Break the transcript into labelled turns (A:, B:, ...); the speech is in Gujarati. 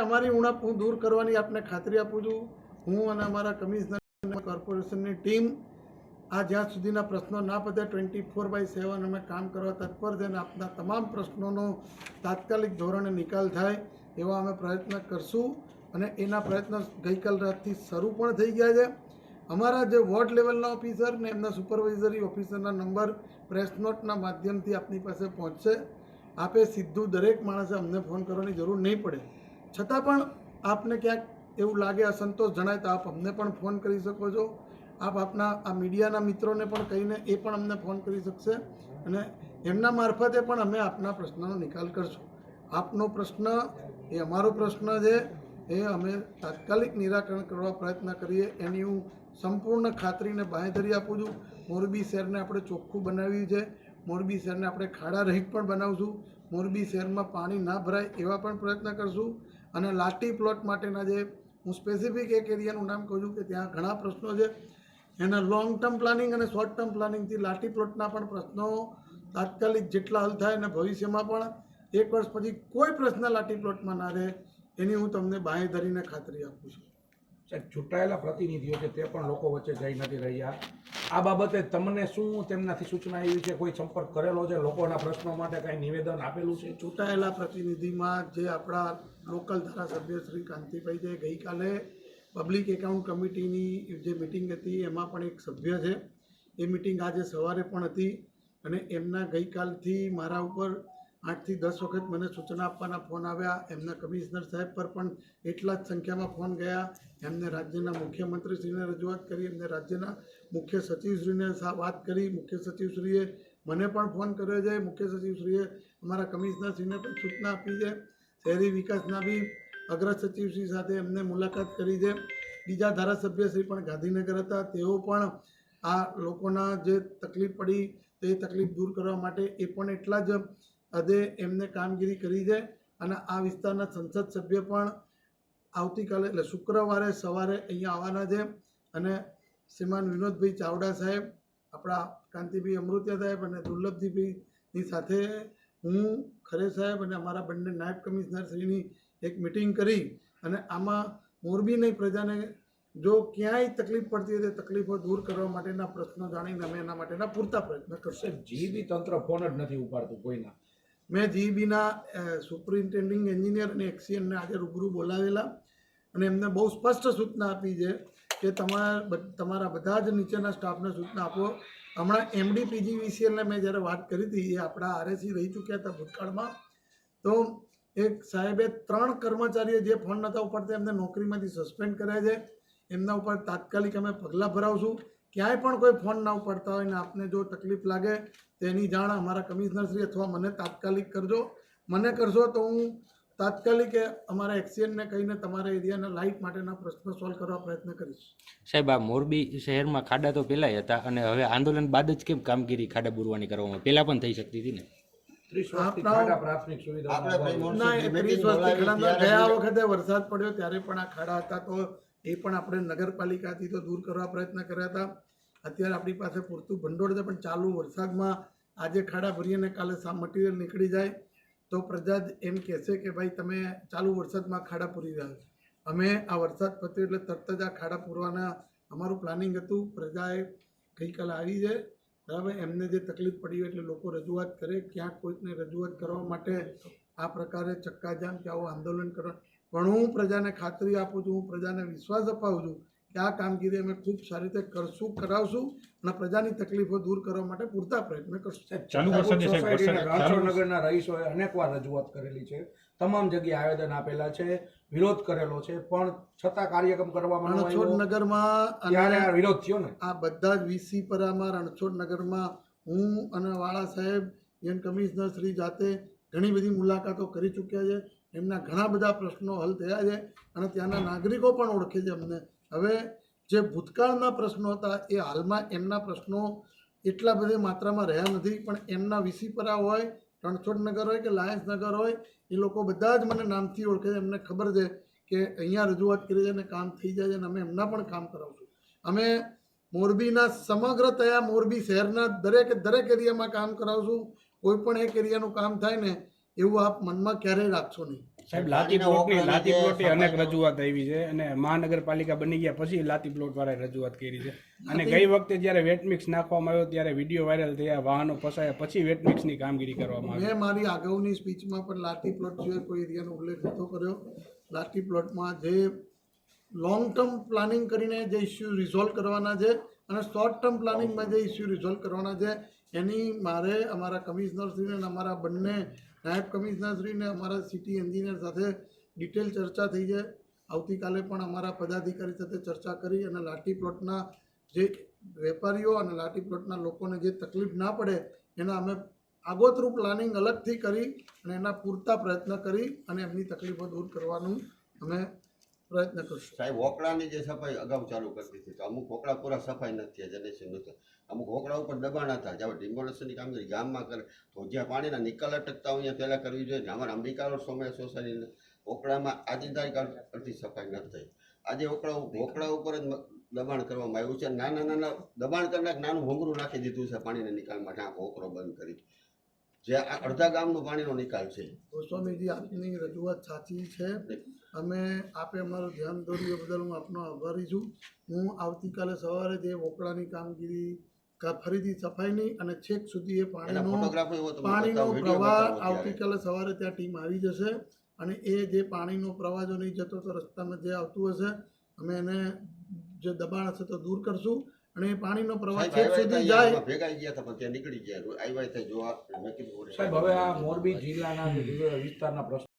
A: અમારી ઉણપ હું દૂર કરવાની આપને ખાતરી આપું છું. હું અને અમારા કમિશનર કોર્પોરેશનની ટીમ આ જ્યાં સુધીના પ્રશ્નો ના પતે ટ્વેન્ટી ફોર બાય સેવન અમે કામ કરવા તત્પર છે અને આપના તમામ પ્રશ્નોનો તાત્કાલિક ધોરણે નિકાલ થાય એવા અમે પ્રયત્ન કરશું અને એના પ્રયત્ન ગઈકાલ રાતથી શરૂ પણ થઈ ગયા છે. અમારા જે વોર્ડ લેવલના ઓફિસર ને એમના સુપરવાઇઝરી ઓફિસરના નંબર પ્રેસ નોટના માધ્યમથી આપની પાસે પહોંચશે. આપે સીધું દરેક માણસે અમને ફોન કરવાની જરૂર નહીં પડે. છતાં પણ આપને ક્યાંક એવું લાગે અસંતોષ જણાય તો આપ અમને પણ ફોન કરી શકો છો. આપ આપના, આ મીડિયાના મિત્રોને પણ કહીને એ પણ અમને ફોન કરી શકશે અને એમના મારફતે પણ અમે આપના પ્રશ્નનો નિકાલ કરશું. આપનો પ્રશ્ન, એ અમારો પ્રશ્ન છે, એ અમે તાત્કાલિક નિરાકરણ કરવા પ્રયત્ન કરીએ એની હું સંપૂર્ણ ખાતરીને બાંહેધરી આપું છું. મોરબી શહેરને આપણે ચોખ્ખું બનાવ્યું છે. મોરબી શહેરને આપણે ખાડા રહિત પણ બનાવશું. મોરબી શહેરમાં પાણી ના ભરાય એવા પણ પ્રયત્ન કરશું. અને લાટી પ્લોટ માટેના જે હું સ્પેસિફિક એક એરિયાનું નામ કહું છું કે ત્યાં ઘણા પ્રશ્નો છે. એના લોંગ ટર્મ પ્લાનિંગ અને શોર્ટ ટર્મ પ્લાનિંગથી લાટી પ્લોટના પણ પ્રશ્નો તાત્કાલિક જેટલા હલ થાય અને ભવિષ્યમાં પણ એક વર્ષ પછી કોઈ પ્રશ્ન લાટી પ્લોટમાં ના રહે એની હું તમને બાંહે ધરીને ખાતરી આપું છું.
B: સાહેબ ચૂંટાયેલા પ્રતિનિધિઓ છે, તે પણ લોકો વચ્ચે જઈ નથી રહ્યા. આ બાબતે તમને શું તેમનાથી સૂચના આવી છે? કોઈ સંપર્ક કરેલો છે? લોકોના પ્રશ્નો માટે કાંઈ નિવેદન આપેલું છે?
A: ચૂંટાયેલા પ્રતિનિધિમાં જે આપણા લોકલ ધારાસભ્ય શ્રી કાંતિભાઈ છે ગઈકાલે પબ્લિક એકાઉન્ટ કમિટીની જે મિટિંગ હતી, એમાં પણ એક સભ્ય છે. એ મિટિંગ આજે સવારે પણ હતી અને એમના ગઈકાલથી મારા ઉપર આઠથી દસ વખત મને સૂચના આપવાના ફોન આવ્યા. એમના કમિશનર સાહેબ પર પણ એટલા જ સંખ્યામાં ફોન ગયા. એમને રાજ્યના મુખ્યમંત્રીશ્રીને રજૂઆત કરી, એમને રાજ્યના મુખ્ય સચિવશ્રીને વાત કરી. મુખ્ય સચિવશ્રીએ મને પણ ફોન કર્યો છે મુખ્ય સચિવશ્રીએ અમારા કમિશનરશ્રીને પણ સૂચના આપી છે. શહેરી વિકાસના બી અગ્ર સચિવશ્રી સાથે એમને મુલાકાત કરી છે. બીજા ધારાસભ્યશ્રી પણ ગાંધીનગર હતા. તેઓ પણ આ લોકોના જે તકલીફ પડી તે તકલીફ દૂર કરવા માટે એ પણ એટલા જ હદે એમને કામગીરી કરી છે અને આ વિસ્તારના સંસદ સભ્ય પણ આવતીકાલે, એટલે શુક્રવારે સવારે અહીંયા આવવાના છે. અને શ્રીમાન વિનોદભાઈ ચાવડા સાહેબ, આપણા કાંતિભાઈ અમૃત્યા સાહેબ અને દુર્લભજીભાઈની સાથે હું, ખરે સાહેબ અને અમારા બંને નાયબ કમિશનરશ્રીની એક મિટિંગ કરી અને આમાં મોરબીની પ્રજાને જો ક્યાંય તકલીફ પડતી હોય તો તકલીફો દૂર કરવા માટેના પ્રશ્નો જાણીને અમે એના માટેના પૂરતા પ્રયત્ન કરશું.
B: જે બી તંત્ર ફોન જ નથી ઉપાડતું કોઈના.
A: મેં જીબીના સુપરિન્ટેન્ડિંગ એન્જિનિયર અને એક્સિયનને આજે રૂબરૂ બોલાવેલા અને એમને બહુ સ્પષ્ટ સૂચના આપી છે કે તમારા તમારા બધા જ નીચેના સ્ટાફને સૂચના આપો. હમણાં એમડી પીજીવીસીએલને મેં જ્યારે વાત કરી હતી, એ આપણા આરએસી રહી ચૂક્યા હતા ભૂતકાળમાં. તો એક સાહેબે ત્રણ કર્મચારીઓ જે ફોન નહોતા ઉપાડતા, એમને નોકરીમાંથી સસ્પેન્ડ કર્યા છે. એમના ઉપર તાત્કાલિક અમે પગલાં ભરાવશું. ક્યાંય પણ કોઈ ફોન ના ઉપાડતા હોય ને આપને જો તકલીફ લાગે તેની જાણ અમારા કમિશનરશ્રી અથવા મને તાત્કાલિક કરજો. મને કરશો તો હું તાત્કાલિક અમારા એક્સિયનને કહીને તમારા એરિયાના લાઇટ માટેના પ્રશ્નો સોલ્વ કરવા પ્રયત્ન કરીશ.
C: સાહેબ આ મોરબી શહેરમાં ખાડા તો પહેલાંય હતા અને હવે આંદોલન બાદ જ કેમ કામગીરી ખાડા બુરવાની કરવામાં પહેલાં પણ થઈ શકતી હતી ને?
A: ગયા વખતે વરસાદ પડ્યો ત્યારે પણ આ ખાડા હતા તો એ પણ આપણે નગરપાલિકાથી તો દૂર કરવા પ્રયત્ન કર્યા હતા. અત્યારે આપણી પાસે પૂરતું ભંડોળ છે, પણ ચાલુ વરસાદમાં આજે ખાડા ભરીએ અને કાલે સા, મટીરિયલ નીકળી જાય, તો પ્રજા જ એમ કહેશે કે ભાઈ, તમે ચાલુ વરસાદમાં ખાડા પૂરી રહ્યા છો. અમે આ વરસાદ પત્યો એટલે તરત જ આ ખાડા પૂરવાના અમારું પ્લાનિંગ હતું. પ્રજાએ ગઈકાલે આવી છે. બરાબર? એમને જે તકલીફ પડી હોય એટલે લોકો રજૂઆત કરે. ક્યાંક કોઈકને રજૂઆત કરવા માટે આ પ્રકારે ચક્કાજામ કે આવું આંદોલન કરવા પણ હું પ્રજાને ખાતરી આપું છું હું પ્રજાને વિશ્વાસ અપાવું છું કે આ કામગીરી અમે ખૂબ સારી રીતે કરશું કરાવશું અને પ્રજાની તકલીફો દૂર કરવા માટે પૂરતા પ્રયત્ન કરશું.
B: નગરના રહીશોએ અનેકવાર રજૂઆત કરેલી છે. તમામ જગ્યાએ આવેદન આપેલા છે વિરોધ કરેલો છે પણ છતાં કાર્યક્રમ કરવામાં ન
A: રણછોડ નગરમાં
B: ત્યારે વિરોધ થયો ને?
A: આ બધા જ વીસી પરામાં રણછોડ નગરમાં હું અને વાળા સાહેબ એન કમિશનર શ્રી જાતે ઘણી બધી મુલાકાતો કરી ચૂક્યા છે. એમના ઘણા બધા પ્રશ્નો હલ થયા છે અને ત્યાંના નાગરિકો પણ ઓળખે છે અમને. હવે જે ભૂતકાળના પ્રશ્નો હતા એ હાલમાં એમના પ્રશ્નો એટલા બધી માત્રામાં રહ્યા નથી, પણ એમના વિસીપરા હોય રણછોડનગર હોય કે લાયન્સનગર હોય, એ લોકો બધા જ મને નામથી ઓળખે છે. એમને ખબર છે કે અહીંયા રજૂઆત કરી છે અને કામ થઈ જાય છે અને અમે એમના પણ કામ કરાવશું. અમે મોરબીના સમગ્ર તયા મોરબી શહેરના દરેક દરેક એરિયામાં કામ કરાવશું. કોઈ પણ એક એરિયાનું કામ થાય ને એવું આપ મનમાં ક્યારેય રાખશો નહીં.
D: સાહેબ લાતી પ્લોટની લાતી પ્લોટે અનેક રજૂઆત આવી છે અને મહાનગરપાલિકા બની ગયા પછી લાતી પ્લોટ વાળાએ રજૂઆત કરી છે. અને ગઈ વખતે જ્યારે વેટમિક્સ નાખવામાં આવ્યો ત્યારે વીડિયો વાયરલ થયા વાહનો ફસાયા પછી વેટમિક્સની કામગીરી કરવામાં આવી.
A: મેં મારી અગાઉની સ્પીચમાં પણ લાઠી પ્લોટ સિવાય કોઈ એરિયાનો ઉલ્લેખ નહોતો કર્યો. લાઠી પ્લોટમાં જે લોંગ ટર્મ પ્લાનિંગ કરીને જે ઇસ્યુ રિઝોલ્વ કરવાના છે અને શોર્ટ ટર્મ પ્લાનિંગમાં જે ઇસ્યુ રિઝોલ્વ કરવાના છે એની મારે અમારા કમિશનરશ્રીને અને અમારા બંને નાયબ કમિશનરશ્રીને અમારા સિટી એન્જિનિયર સાથે ડિટેલ ચર્ચા થઈ છે. આવતીકાલે પણ અમારા પદાધિકારી સાથે ચર્ચા કરી અને લાઠી પ્લોટના જે વેપારીઓ અને લાઠી પ્લોટના લોકોને જે તકલીફ ના પડે એના અમે આગોતરું પ્લાનિંગ અલગથી કરી અને એના પૂરતા પ્રયત્ન કરી અને એમની તકલીફો દૂર કરવાનું અમે પ્રયત્ન કરશું.
E: સાહેબ હોકળાની જે સફાઈ અગાઉ ચાલુ કરતી હતી, તો અમુક હોકળા પૂરા સફાઈ નથી થયા, જનરેશન નથી. અમુક હોકળા ઉપર દબાણ હતા. જ્યારે ડિમોલેશનની કામગીરી ગામમાં કરે, તો જ્યાં પાણીના નિકાલ અટકતા હોય પહેલાં કરવી જોઈએ. અમારા અંબિકા સોમય સોસાયટીના હોકળામાં આજે તારીખ અડધી સફાઈ નથી થઈ. આજે હોકળા હોકળા ઉપર જ દબાણ કરવામાં આવ્યું છે. નાના નાના દબાણ કરનાર નાનું ભૂંગરું નાખી દીધું છે પાણીના નિકાલ માટે આ હોકળો બંધ કરી. જે આ અડધા ગામનો પાણીનો નિકાલ છે.
A: ગોસ્વામીજી આપની રજૂઆત સાચી છે. અમે આપે અમારું ધ્યાન દોર્યું બદલ હું આપનો આભારી છું. હું આવતીકાલે સવારે જે વોકળાની કામગીરી કા- ફરીથી સફાઈની અને છેક સુધી એ પાણીનો
E: તો
A: પાણીનો પ્રવાહ આવતીકાલે સવારે ત્યાં ટીમ આવી જશે અને એ જે પાણીનો પ્રવાહ જો નહીં જતો તો રસ્તામાં જે આવતું હશે અમે એને જે દબાણ હશે તો દૂર કરશું. અને પાણીનો પ્રવાહ છેક સુધી જાય.
E: ભેગા ગયા હતા પણ ત્યાં નીકળી ગયા. આવ્યા થાય જોવા મેં કીધું
B: સાહેબ હવે આ મોરબી જિલ્લાના વિસ્તારના પ્રશ્નો